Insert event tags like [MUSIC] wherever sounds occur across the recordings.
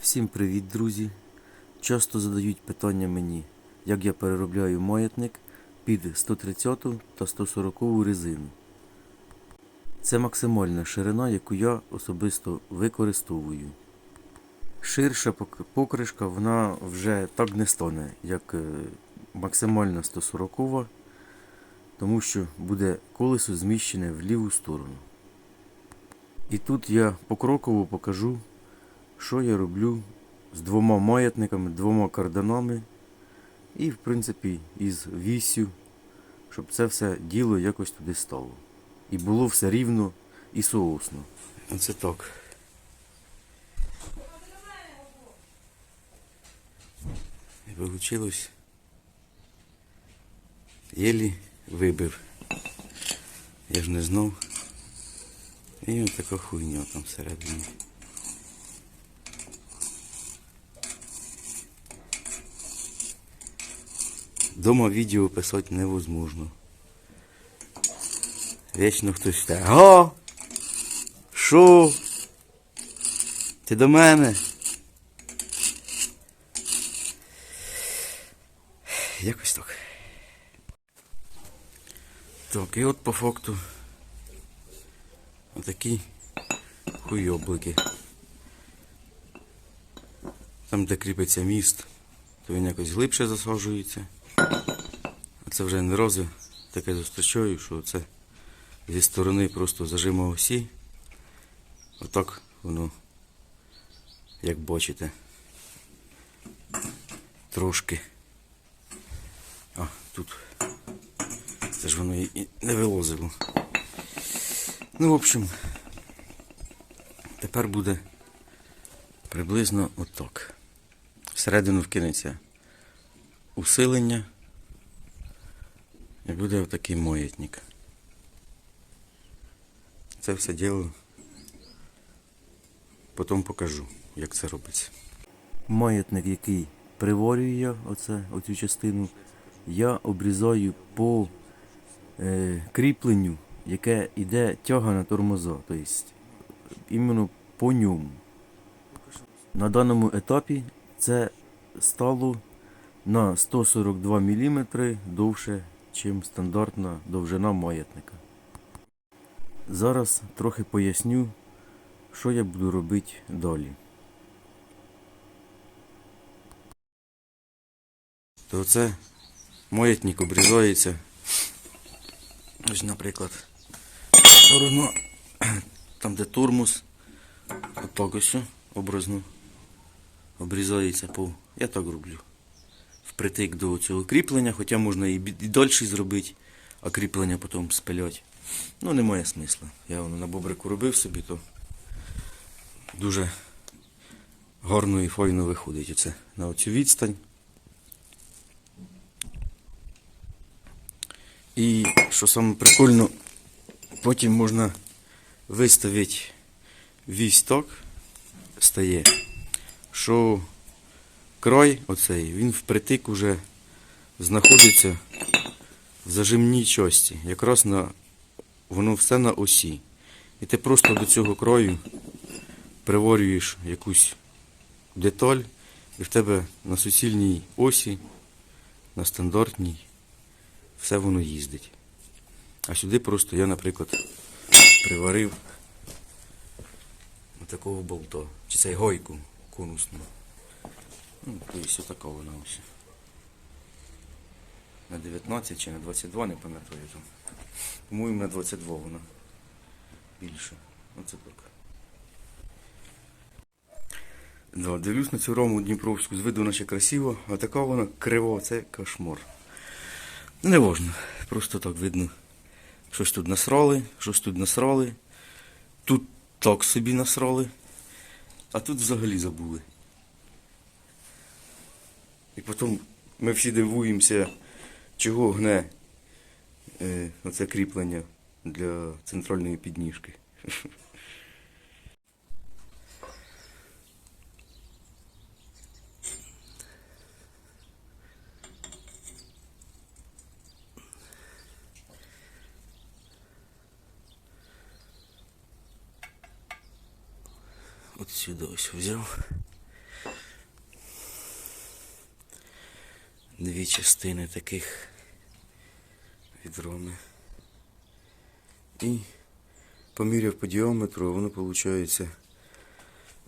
Всім привіт, друзі! Часто задають питання мені, як я переробляю маятник під 130 та 140 резину. Це максимальна ширина, яку я особисто використовую. Ширша покришка вона вже так не стане, як е, максимальна 140, тому що буде колесо зміщене в ліву сторону. І тут я покроково покажу, що я роблю з двома маятниками, двома карданами і, в принципі, із вісю, щоб це все діло якось туди стало. І було все рівно і соосно. Оце так. Вийшло. Єлі вибив. Я ж не знав. І ось така хуйня там всередині. Дома відео писати невозможно. Вічно хтось те. Го! Що? Ти до мене? Якось так. Так, і от по факту отакі хуйоблики. Там, де кріпиться міст, то він якось глибше засаджується. Це вже не рази таке зустрічаю, що це зі сторони просто зажима осі. Отак воно, як бачите, трошки. А, тут. Це ж воно і не вилозило. Ну, в общем, тепер буде приблизно отак. Всередину вкинеться усилення. І буде отакий маятник. Це все діло. Потім покажу, як це робиться. Маятник, який приварюю я оце, оцю частину, я обрізаю по е, кріпленню, яке йде тяга на тормоза. Тобто іменно по ньому. На даному етапі це стало на 142 мм довше, ніж стандартна довжина маятника. Зараз трохи поясню, що я буду робити далі. То це маятник обрізається. Ось, наприклад, сторону, там де тормоз, отак ось образно обрізається по. Я так роблю. Впритик до цього кріплення, хоча можна і, далі зробити, а кріплення потім спиляти. Ну, немає смисла. Я воно на бобрику робив собі, то дуже гарно і файно виходить оце на оцю відстань. І що саме прикольно, потім можна виставити вісь так, стає, що край оцей, він впритик уже знаходиться в зажимній часті, якраз на воно все на осі. І ти просто до цього краю приварюєш якусь деталь, і в тебе на суцільній осі, на стандартній, все воно їздить. А сюди просто я, наприклад, приварив такого болта. Чи цей гойку конусну. Ну, тобто отака вона ось. На 19 чи на 22, не пам'ятаю там. По-моєму, на 22 вона більше. Оце так. Да, дивлюсь на цю рому Дніпровську, з виду наче красиво, а така вона крива, це кошмар. Не важно, просто так видно. Щось тут насрали, щось тут насрали. Тут так собі насрали, а тут взагалі забули. І потім ми всі дивуємося, чого гне е, оце кріплення для центральної підніжки. [LAUGHS] От сюди ось взяв. Дві частини таких відроми. І поміряв по діаметру, воно виходить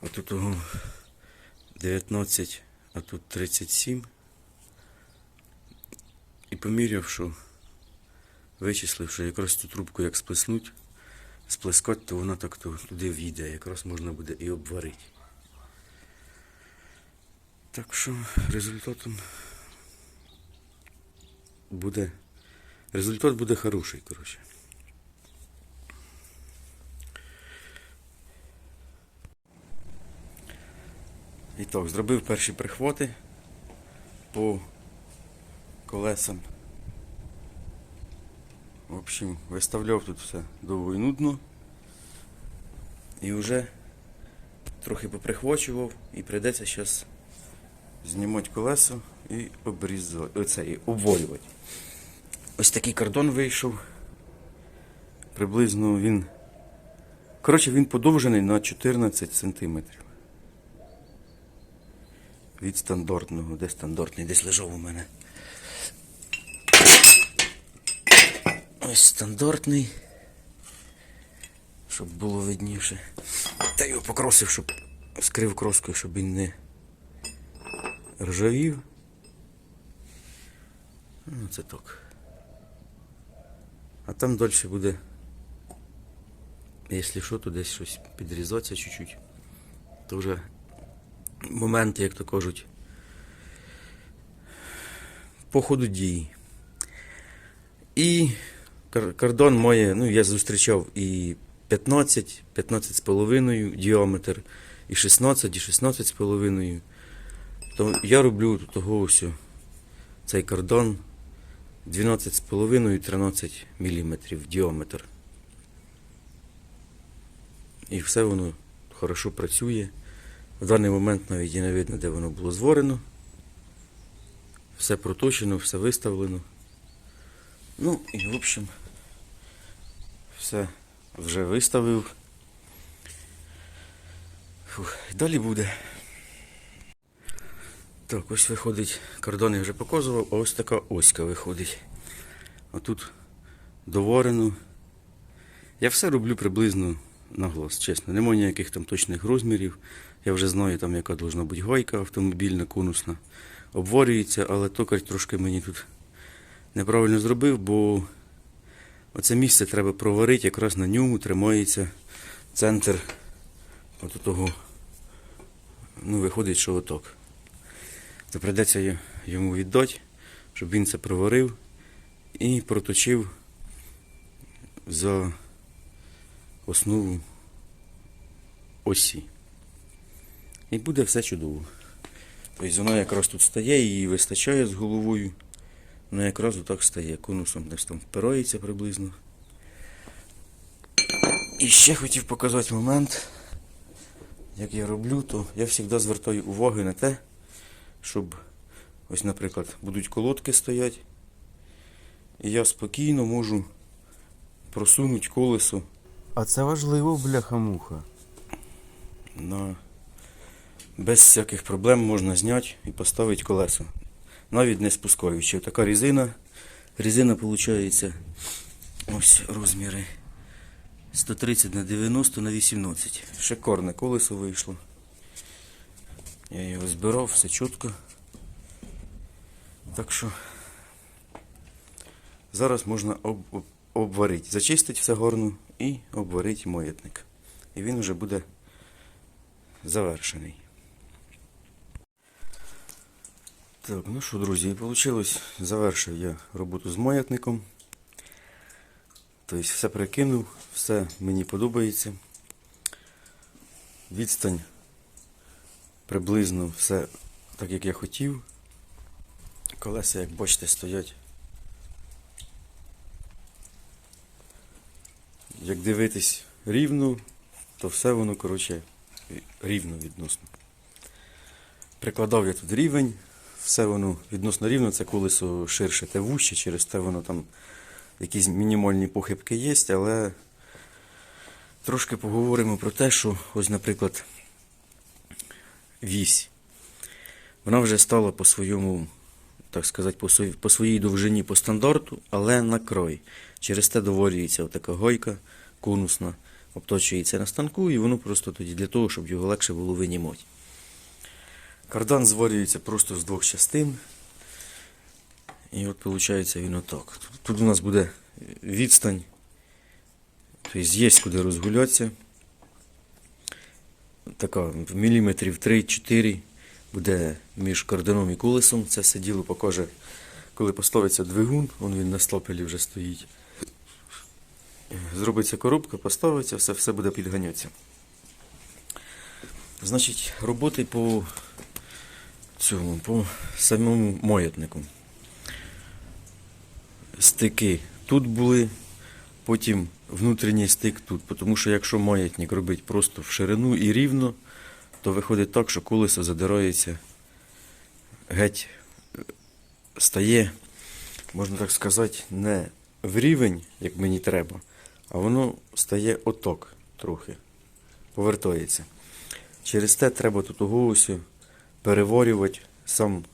отут 19, а тут 37. І поміряв, що вичислив, що якраз цю трубку як сплеснуть, сплескать, то вона так туди в'їде, якраз можна буде і обварити. Так що результатом буде. Результат буде хороший, коротше. І так, зробив перші прихвати по колесам. В общем, виставляв тут все довго і нудно. І вже трохи поприхвачував і прийдеться зараз знімати колесо і обрізати. Оце, і обволювати. Ось такий кордон вийшов. Приблизно він. Коротше, він подовжений на 14 сантиметрів. Від стандартного. Де стандартний? Десь лежав у мене. Ось стандартний. Щоб було видніше. Та його покросив, щоб скрив кроскою, щоб він не ржавів. Ну, це так. А там далі буде, якщо що, то десь щось підрізатися чуть-чуть. То вже моменти, як то кажуть, по ходу дії. І кордон має, ну я зустрічав і 15, 15 з діаметр, і 16, і 16 з половиною. То я роблю того ось цей кордон 12,5 13 мм діаметр. І все воно хорошо працює. В даний момент навіть не видно, де воно було зворено. Все проточено, все виставлено. Ну і в общем, все вже виставив. Фух, далі буде. Так, ось виходить, кордон я вже показував, а ось така оська виходить. А тут доварено. Я все роблю приблизно на глаз, чесно. Немає ніяких там точних розмірів. Я вже знаю, там, яка должна бути гайка автомобільна, конусна. Обварюється, але токар трошки мені тут неправильно зробив, бо оце місце треба проварити, якраз на ньому тримається центр от того. Ну, виходить, що отак то прийдеться йому віддати, щоб він це проварив і проточив за основу осі. І буде все чудово. Тобто вона якраз тут стає, її вистачає з головою. Вона якраз отак стає, конусом десь там впирається приблизно. І ще хотів показати момент, як я роблю, то я завжди звертаю увагу на те, щоб, ось, наприклад, будуть колодки стоять, і я спокійно можу просунути колесо А це важливо, бляха-муха. на без всяких проблем можна зняти і поставити колесо. Навіть не спускаючи. Така резина. Резина виходить ось розміри 130 на 90 на 18. Шикарне колесо вийшло. Я його збирав, все чітко. Так що зараз можна об, об- обварити, зачистити все гарно і обварити маятник. І він вже буде завершений. Так, ну що, друзі, вийшло. Завершив я роботу з маятником. Тобто все прикинув, все мені подобається. Відстань приблизно все так, як я хотів. Колеса, як бачите, стоять. Як дивитись рівно, то все воно, коротше, рівно відносно. Прикладав я тут рівень, все воно відносно рівно, це колесо ширше те вуще, через те воно там якісь мінімальні похибки є, але трошки поговоримо про те, що ось, наприклад, вісь. Вона вже стала по своєму так сказати, по, сої- по своїй довжині по стандарту, але на крой. Через те доварюється така гойка конусна, обточується на станку, і воно просто тоді для того, щоб його легше було винімати. Кардан зварюється просто з двох частин. І от виходить він отак. Тут у нас буде відстань. Тобто є куди розгулятися. Така міліметрів 3-4 буде між карданом і колесом. Це все діло покаже, коли поставиться двигун, он він на стопелі вже стоїть. Зробиться коробка, поставиться, все, все буде підганятися. Значить, роботи по цьому, по самому маятнику. Стики тут були, потім внутрішній стик тут. Тому що якщо маятник робить просто в ширину і рівно, то виходить так, що колесо задирається геть е, стає, можна так сказати, не в рівень, як мені треба, а воно стає оток трохи, повертається. Через те треба тут ось переворювати сам,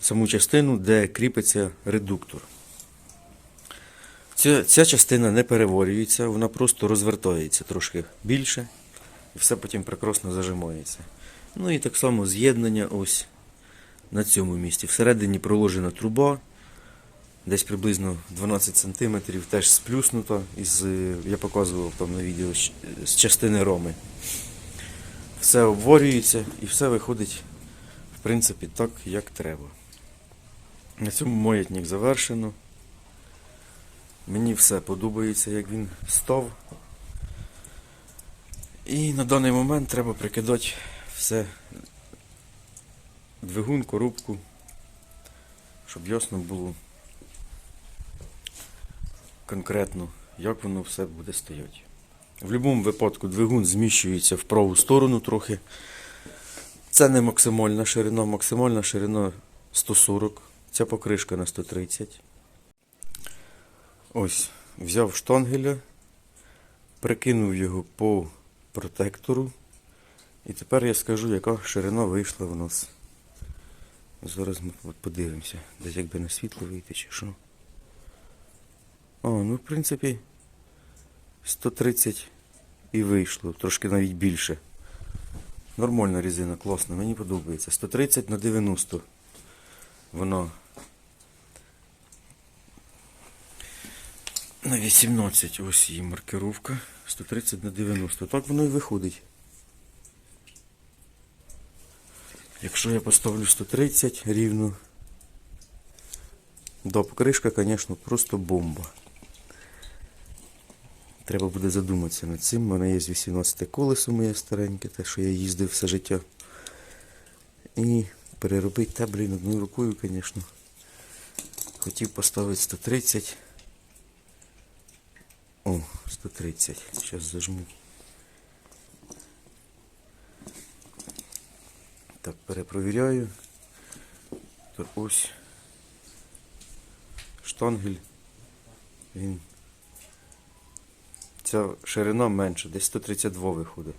саму частину, де кріпиться редуктор. Ця, ця частина не переворюється, вона просто розвертається трошки більше і все потім прекрасно зажимається. Ну і так само з'єднання ось на цьому місці. Всередині проложена труба, десь приблизно 12 см, теж сплюснута, із, е, я показував там на відео з частини роми. Все обворюється і все виходить, в принципі, так, як треба. На цьому маятник завершено. Мені все подобається, як він став. І на даний момент треба прикидати все двигун, коробку, щоб ясно було конкретно, як воно все буде стояти. В будь-якому випадку двигун зміщується в праву сторону трохи. Це не максимальна ширина, максимальна ширина 140, ця покришка на 130. Ось, взяв штангеля, прикинув його по протектору. І тепер я скажу, яка ширина вийшла в нас. Зараз ми подивимося, десь якби на світло вийти чи що. А, ну в принципі 130 і вийшло, трошки навіть більше. Нормальна резина, класна, мені подобається. 130 на 90. Вона на 18 ось її маркировка. 130 на 90. Так воно і виходить. Якщо я поставлю 130 рівно, да, покришка, звісно, просто бомба. Треба буде задуматися над цим. У мене є 18 колесо моє стареньке, те, що я їздив все життя. І переробити те, блін, одною рукою, звісно. Хотів поставити 130. О, 130. Зараз зажму. Так, перепровіряю. То ось штангель. Він. Ця ширина менша, десь 132 виходить.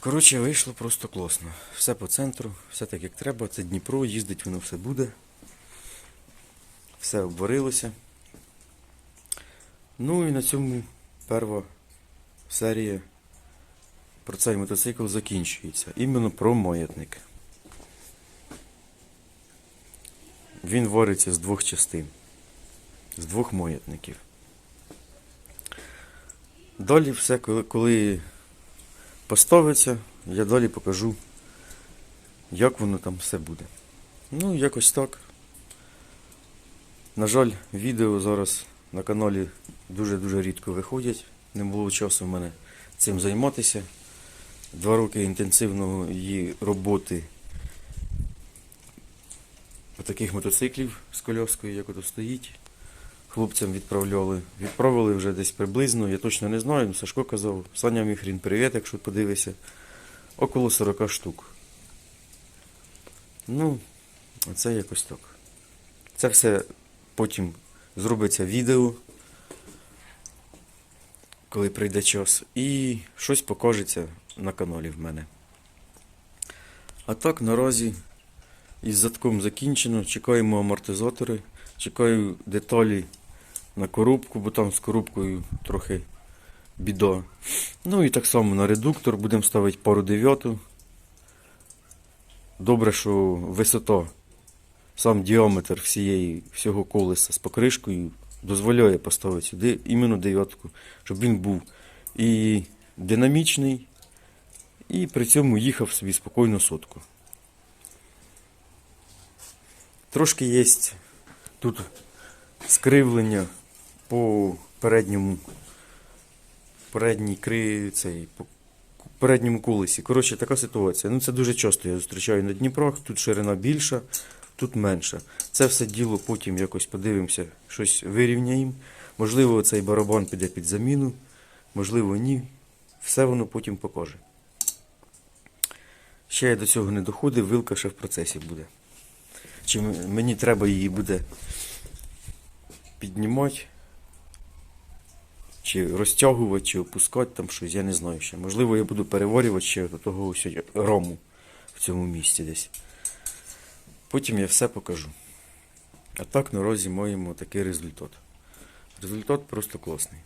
Коротше, вийшло просто класно. Все по центру, все так як треба. Це Дніпро, їздить воно все буде. Все обварилося. Ну і на цьому перша серія про цей мотоцикл закінчується. Іменно про маятник. Він вариться з двох частин, з двох маятників. Далі все, коли, поставиться, я далі покажу, як воно там все буде. Ну, якось так. На жаль, відео зараз на каналі дуже-дуже рідко виходять. Не було часу в мене цим займатися. Два роки інтенсивної роботи таких мотоциклів з коляскою, як ото стоїть. Хлопцям відправляли. Відправили вже десь приблизно, я точно не знаю, ну, Сашко казав, Саня Міхрін, привіт, якщо подивишся. Около 40 штук. Ну, оце якось так. Це все потім зробиться відео, коли прийде час, і щось покажеться на каналі в мене. А так наразі із затком закінчено. Чекаємо амортизатори, чекаю деталі на коробку, бо там з коробкою трохи біда. Ну і так само на редуктор будемо ставити пару дев'яту. Добре, що висота, сам діаметр всієї, всього колеса з покришкою дозволяє поставити сюди іменно дев'ятку, щоб він був і динамічний, і при цьому їхав собі спокійно сотку. Трошки є тут скривлення по передньому передній кри, цей, по передньому колесі. Коротше, така ситуація. Ну, це дуже часто я зустрічаю на Дніпрох. Тут ширина більша, тут менша. Це все діло потім якось подивимося, щось вирівняємо. Можливо, цей барабан піде під заміну, можливо, ні. Все воно потім покаже. Ще я до цього не доходив, вилка ще в процесі буде. Чи мені треба її буде піднімати, чи розтягувати, чи опускати там щось, я не знаю ще. Можливо, я буду переварювати ще до того ось рому в цьому місці десь. Потім я все покажу. А так на розі маємо такий результат. Результат просто класний.